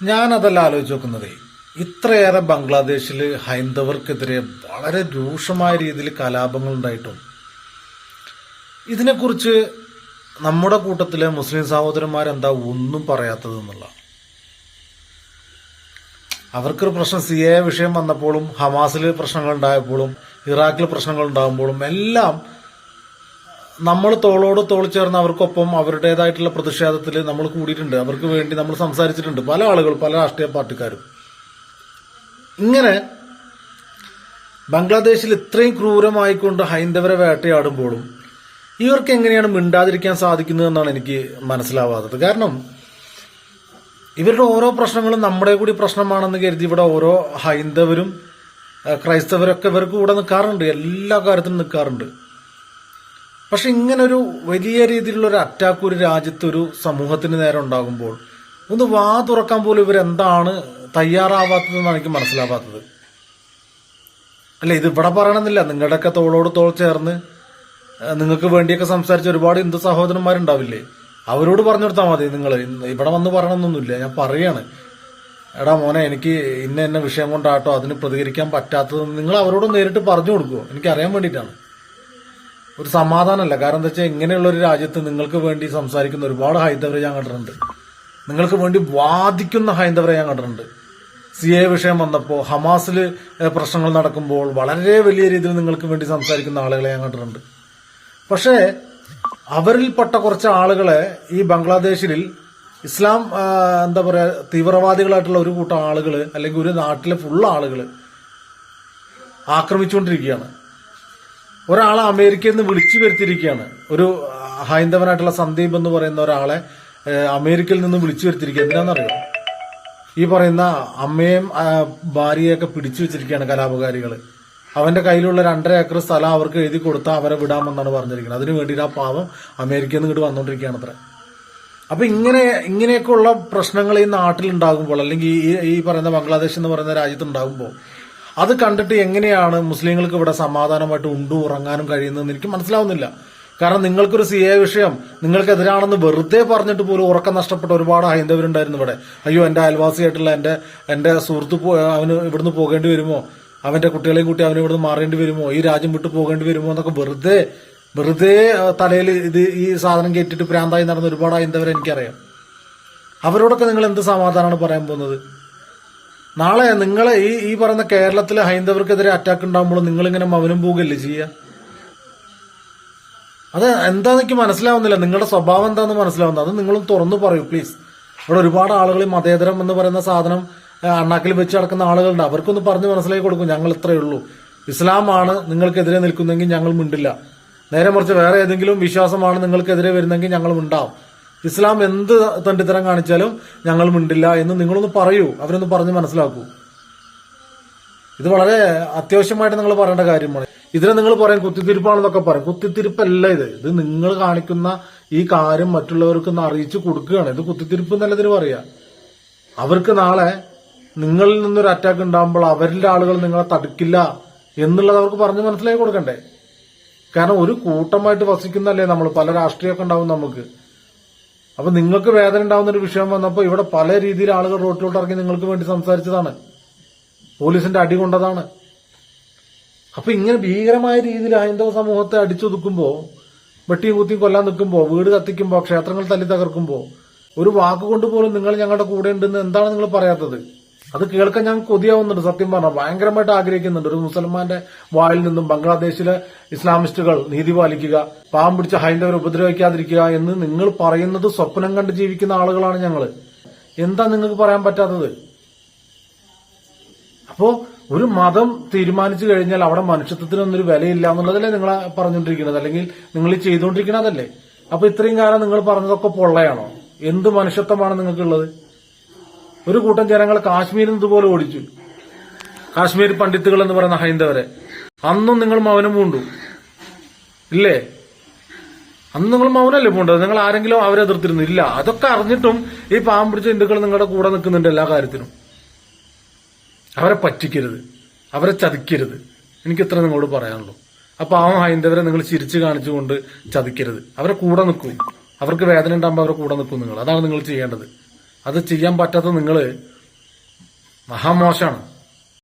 ഞാൻ അതല്ല ആലോചിച്ച് നോക്കുന്നതേ. ഇത്രയേറെ ബംഗ്ലാദേശിൽ ഹൈന്ദവർക്കെതിരെ വളരെ രൂക്ഷമായ രീതിയിൽ കലാപങ്ങൾ ഉണ്ടായിട്ടും ഇതിനെക്കുറിച്ച് നമ്മുടെ കൂട്ടത്തിലെ മുസ്ലിം സഹോദരന്മാരെന്താ ഒന്നും പറയാത്തത് എന്നുള്ള അവർക്കൊരു പ്രശ്നം സി എ വിഷയം വന്നപ്പോഴും ഹമാസിൽ പ്രശ്നങ്ങൾ ഉണ്ടായപ്പോഴും ഇറാഖിൽ പ്രശ്നങ്ങൾ ഉണ്ടാകുമ്പോഴും എല്ലാം നമ്മൾ തോളോട് തോൾ ചേർന്ന് അവർക്കൊപ്പം അവരുടേതായിട്ടുള്ള പ്രതിഷേധത്തിൽ നമ്മൾ കൂടിയിട്ടുണ്ട്. അവർക്ക് വേണ്ടി നമ്മൾ സംസാരിച്ചിട്ടുണ്ട്. പല ആളുകൾ പല രാഷ്ട്രീയ പാർട്ടിക്കാരും. ഇങ്ങനെ ബംഗ്ലാദേശിൽ ഇത്രയും ക്രൂരമായിക്കൊണ്ട് ഹൈന്ദവരെ വേട്ടയാടുമ്പോഴും ഇവർക്ക് എങ്ങനെയാണ് മിണ്ടാതിരിക്കാൻ സാധിക്കുന്നതെന്നാണ് എനിക്ക് മനസ്സിലാവാത്തത്. കാരണം ഇവരുടെ ഓരോ പ്രശ്നങ്ങളും നമ്മുടെ കൂടി പ്രശ്നമാണെന്ന് കരുതി ഇവിടെ ഓരോ ഹൈന്ദവരും ക്രൈസ്തവരൊക്കെ ഇവർക്ക് കൂടെ നിൽക്കാറുണ്ട്. എല്ലാ കാര്യത്തിനും നിൽക്കാറുണ്ട്. പക്ഷെ ഒരു വലിയ രീതിയിലുള്ള ഒരു അറ്റാക്ക് ഒരു രാജ്യത്ത് ഒരു സമൂഹത്തിന് നേരെ ഉണ്ടാകുമ്പോൾ ഒന്ന് വാ തുറക്കാൻ പോലും ഇവരെന്താണ് തയ്യാറാവാത്തതെന്നാണ് എനിക്ക് മനസ്സിലാവാത്തത്. അല്ല ഇത് ഇവിടെ പറയണമെന്നില്ല. നിങ്ങളുടെയൊക്കെ തോളോട് തോൾ ചേർന്ന് നിങ്ങൾക്ക് വേണ്ടിയൊക്കെ സംസാരിച്ച ഒരുപാട് ഹിന്ദു സഹോദരന്മാരുണ്ടാവില്ലേ? അവരോട് പറഞ്ഞു കൊടുത്താൽ മതി നിങ്ങൾ ഇവിടെ വന്ന് പറയണമെന്നൊന്നുമില്ല. ഞാൻ പറയാണ്. എടാ മോനെ എനിക്ക് ഇന്ന എന്ന വിഷയം കൊണ്ടാട്ടോ അതിന് പ്രതികരിക്കാൻ പറ്റാത്തത് നിങ്ങൾ അവരോട് നേരിട്ട് പറഞ്ഞു കൊടുക്കുമോ എനിക്ക് അറിയാൻ വേണ്ടിയിട്ടാണ്. ഒരു സമാധാനമല്ല. കാരണം എന്താ വെച്ചാൽ ഇങ്ങനെയുള്ള ഒരു രാജ്യത്ത് നിങ്ങൾക്ക് വേണ്ടി സംസാരിക്കുന്ന ഒരുപാട് ഹൈന്ദവരെ ഞാൻ കണ്ടിട്ടുണ്ട്. നിങ്ങൾക്ക് വേണ്ടി വാദിക്കുന്ന ഹൈന്ദവരെ ഞാൻ കണ്ടിട്ടുണ്ട്. സി എ വിഷയം വന്നപ്പോൾ ഹമാസിൽ പ്രശ്നങ്ങൾ നടക്കുമ്പോൾ വളരെ വലിയ രീതിയിൽ നിങ്ങൾക്ക് വേണ്ടി സംസാരിക്കുന്ന ആളുകളെ ഞാൻ കണ്ടിട്ടുണ്ട്. പക്ഷേ അവരിൽപ്പെട്ട കുറച്ച് ആളുകളെ ഈ ബംഗ്ലാദേശിൽ ഇസ്ലാം എന്താ പറയുക തീവ്രവാദികളായിട്ടുള്ള ഒരു കൂട്ടം ആളുകൾ അല്ലെങ്കിൽ ഒരു നാട്ടിലെ ഫുൾ ആളുകൾ ആക്രമിച്ചുകൊണ്ടിരിക്കുകയാണ്. ഒരാളെ അമേരിക്കയിൽ നിന്ന് വിളിച്ചു വരുത്തിയിരിക്കുകയാണ്. ഒരു ഹൈന്ദവനായിട്ടുള്ള സന്ദീപ് എന്ന് പറയുന്ന ഒരാളെ അമേരിക്കയിൽ നിന്ന് വിളിച്ചു വരുത്തിയിരിക്കുക എന്താണെന്നറിയോ? ഈ പറയുന്ന അമ്മയും ഭാര്യയൊക്കെ പിടിച്ചു വെച്ചിരിക്കുകയാണ് കലാപകാരികൾ അവന്റെ കയ്യിലുള്ള രണ്ടര ഏക്കർ സ്ഥലം അവർക്ക് എഴുതി കൊടുത്താൽ അവരെ വിടാമെന്നാണ് പറഞ്ഞിരിക്കുന്നത്. അതിനു വേണ്ടിയിട്ട് ആ പാവം അമേരിക്കയിൽ നിന്ന് ഇങ്ങോട്ട് വന്നുകൊണ്ടിരിക്കുകയാണ് അത്ര. അപ്പൊ ഇങ്ങനെ ഇങ്ങനെയൊക്കെയുള്ള പ്രശ്നങ്ങൾ ഈ നാട്ടിലുണ്ടാകുമ്പോൾ അല്ലെങ്കിൽ ഈ ഈ പറയുന്ന ബംഗ്ലാദേശ് എന്ന് പറയുന്ന രാജ്യത്ത് ഉണ്ടാകുമ്പോൾ അത് കണ്ടിട്ട് എങ്ങനെയാണ് മുസ്ലിങ്ങൾക്ക് ഇവിടെ സമാധാനമായിട്ട് ഉണ്ടു ഉറങ്ങാനും കഴിയുന്നതെന്ന് എനിക്ക് മനസ്സിലാവുന്നില്ല. കാരണം നിങ്ങൾക്കൊരു സി എ വിഷയം നിങ്ങൾക്കെതിരാണെന്ന് വെറുതെ പറഞ്ഞിട്ട് പോലും ഉറക്കം നഷ്ടപ്പെട്ട ഒരുപാട് ഹൈന്ദവരുണ്ടായിരുന്നു ഇവിടെ. അയ്യോ എന്റെ അയൽവാസിയായിട്ടുള്ള എന്റെ എന്റെ സുഹൃത്ത് അവന് ഇവിടുന്ന് പോകേണ്ടി വരുമോ? അവന്റെ കുട്ടികളെയും കൂട്ടി അവന് ഇവിടുന്ന് മാറേണ്ടി വരുമോ? ഈ രാജ്യം വിട്ടു പോകേണ്ടി വരുമോ? എന്നൊക്കെ വെറുതെ വെറുതെ തലയിൽ ഇത് ഈ സാധനം കയറ്റിട്ട് പ്രാന്തായി നടന്ന ഒരുപാട് ഹൈന്ദവരെ എനിക്കറിയാം. അവരോടൊക്കെ നിങ്ങൾ എന്ത് സമാധാനമാണ് പറയാൻ പോകുന്നത്? നാളെ നിങ്ങളെ ഈ ഈ പറയുന്ന കേരളത്തിലെ ഹൈന്ദവർക്കെതിരെ അറ്റാക്ക് ഉണ്ടാകുമ്പോൾ നിങ്ങളിങ്ങനെ മൗനം പോകല്ലേ ചെയ്യുക അത് എന്താന്ന് മനസ്സിലാവുന്നില്ല. നിങ്ങളുടെ സ്വഭാവം എന്താന്ന് മനസ്സിലാവുന്നത് അത് നിങ്ങളും തുറന്നു പറയൂ പ്ലീസ് ഇവിടെ ഒരുപാട് ആളുകൾ ഈ മതേതരം എന്ന് പറയുന്ന സാധനം അണ്ണാക്കിൽ വെച്ച് നടക്കുന്ന ആളുകളുണ്ട്. അവർക്കൊന്ന് പറഞ്ഞ് മനസ്സിലാക്കി കൊടുക്കും ഞങ്ങൾ ഇത്രയേ ഉള്ളൂ. ഇസ്ലാമാണ് നിങ്ങൾക്കെതിരെ നിൽക്കുന്നെങ്കിൽ ഞങ്ങൾ മിണ്ടില്ല. നേരെ മറിച്ച് വേറെ ഏതെങ്കിലും വിശ്വാസമാണ് നിങ്ങൾക്കെതിരെ വരുന്നെങ്കിൽ ഞങ്ങൾ മിണ്ടാവും ഇസ്ലാം എന്ത് തണ്ടിത്തരം കാണിച്ചാലും ഞങ്ങൾ മിണ്ടില്ല എന്ന് നിങ്ങളൊന്ന് പറയൂ. അവരൊന്ന് പറഞ്ഞ് മനസ്സിലാക്കൂ. ഇത് വളരെ അത്യാവശ്യമായിട്ട് നിങ്ങൾ പറയേണ്ട കാര്യമാണ്. ഇതിനെ നിങ്ങൾ പറയും കുത്തിത്തിരിപ്പാണെന്നൊക്കെ പറയും. കുത്തിത്തിരിപ്പല്ല ഇത്. ഇത് നിങ്ങൾ കാണിക്കുന്ന ഈ കാര്യം മറ്റുള്ളവർക്ക് അറിയിച്ചു കൊടുക്കുകയാണ്. ഇത് കുത്തിത്തിരിപ്പ് എന്നല്ലതിന് പറയാ. അവർക്ക് നാളെ നിങ്ങളിൽ നിന്നൊരു അറ്റാക്ക് ഉണ്ടാകുമ്പോൾ അവരിലെ ആളുകൾ നിങ്ങളെ തടുക്കില്ല എന്നുള്ളത് അവർക്ക് പറഞ്ഞ് മനസ്സിലാക്കി കൊടുക്കണ്ടേ? കാരണം ഒരു കൂട്ടമായിട്ട് വസിക്കുന്നല്ലേ നമ്മൾ. പല രാഷ്ട്രീയമൊക്കെ ഉണ്ടാവും നമുക്ക്. അപ്പൊ നിങ്ങൾക്ക് വേദന ഉണ്ടാവുന്ന ഒരു വിഷയം വന്നപ്പോൾ ഇവിടെ പല രീതിയിൽ ആളുകൾ റോട്ടിലോട്ട് ഇറങ്ങി നിങ്ങൾക്ക് വേണ്ടി സംസാരിച്ചതാണ്. പോലീസിന്റെ അടി കൊണ്ടതാണ്. അപ്പൊ ഇങ്ങനെ ഭീകരമായ രീതിയിൽ ഹൈന്ദവ സമൂഹത്തെ അടിച്ചൊതുക്കുമ്പോ വെട്ടിയും കുത്തിയും കൊല്ലാൻ നിൽക്കുമ്പോൾ വീട് കത്തിക്കുമ്പോ ക്ഷേത്രങ്ങൾ തല്ലി തകർക്കുമ്പോൾ ഒരു വാക്കുകൊണ്ട് പോലും നിങ്ങൾ ഞങ്ങളുടെ കൂടെ ഉണ്ടെന്ന് എന്താണ് നിങ്ങൾ പറയാത്തത്? അത് കേൾക്കാൻ ഞാൻ കൊതിയാവുന്നുണ്ട് സത്യം പറഞ്ഞാൽ ഭയങ്കരമായിട്ട് ആഗ്രഹിക്കുന്നുണ്ട്. ഒരു മുസൽമാന്റെ വായിൽ നിന്നും ബംഗ്ലാദേശിലെ ഇസ്ലാമിസ്റ്റുകൾ നീതി പാലിക്കുക പാവം പിടിച്ച ഹൈന്ദവരെ ഉപദ്രവിക്കാതിരിക്കുക എന്ന് നിങ്ങൾ പറയുന്നത് സ്വപ്നം കണ്ട് ജീവിക്കുന്ന ആളുകളാണ് ഞങ്ങൾ എന്താ നിങ്ങൾക്ക് പറയാൻ പറ്റാത്തത്? അപ്പോ ഒരു മതം തീരുമാനിച്ചു കഴിഞ്ഞാൽ അവിടെ മനുഷ്യത്വത്തിനൊന്നൊരു വിലയില്ല എന്നുള്ളതല്ലേ നിങ്ങൾ പറഞ്ഞുകൊണ്ടിരിക്കുന്നത്. അല്ലെങ്കിൽ നിങ്ങൾ ചെയ്തുകൊണ്ടിരിക്കുന്നതല്ലേ അപ്പൊ ഇത്രയും കാലം നിങ്ങൾ പറഞ്ഞതൊക്കെ പൊള്ളയാണോ? എന്ത് മനുഷ്യത്വമാണ് നിങ്ങൾക്കുള്ളത്? ഒരു കൂട്ടം ജനങ്ങൾ കാശ്മീരിൽ ഇതുപോലെ ഓടിച്ചു. കാശ്മീർ പണ്ഡിത്തുകൾ എന്ന് പറയുന്ന ഹൈന്ദവരെ. അന്നും നിങ്ങൾ മൗനം പൂണ്ടു. ഇല്ലേ? അന്ന് നിങ്ങൾ മൗനല്ലേ പൂണ്ടത്? നിങ്ങൾ ആരെങ്കിലും അവരെ എതിർത്തിരുന്നു. ഇല്ല. അതൊക്കെ അറിഞ്ഞിട്ടും ഈ പാമ്പ് പിടിച്ച ഹിന്ദുക്കൾ നിങ്ങളുടെ കൂടെ നിൽക്കുന്നുണ്ട് എല്ലാ കാര്യത്തിനും. അവരെ പറ്റിക്കരുത്. അവരെ ചതിക്കരുത്. എനിക്ക് ഇത്ര നിങ്ങളോട് പറയാനുള്ളൂ. ആ ഹൈന്ദവരെ നിങ്ങൾ ചിരിച്ചു കാണിച്ചുകൊണ്ട് ചതിക്കരുത്. അവരെ കൂടെ നിൽക്കും. അവർക്ക് വേദന ഉണ്ടാകുമ്പോൾ അവരെ കൂടെ നിൽക്കും നിങ്ങൾ. അതാണ് നിങ്ങൾ ചെയ്യേണ്ടത്. അത് ചെയ്യാൻ പറ്റാത്ത നിങ്ങൾ മഹാമോശമാണ്.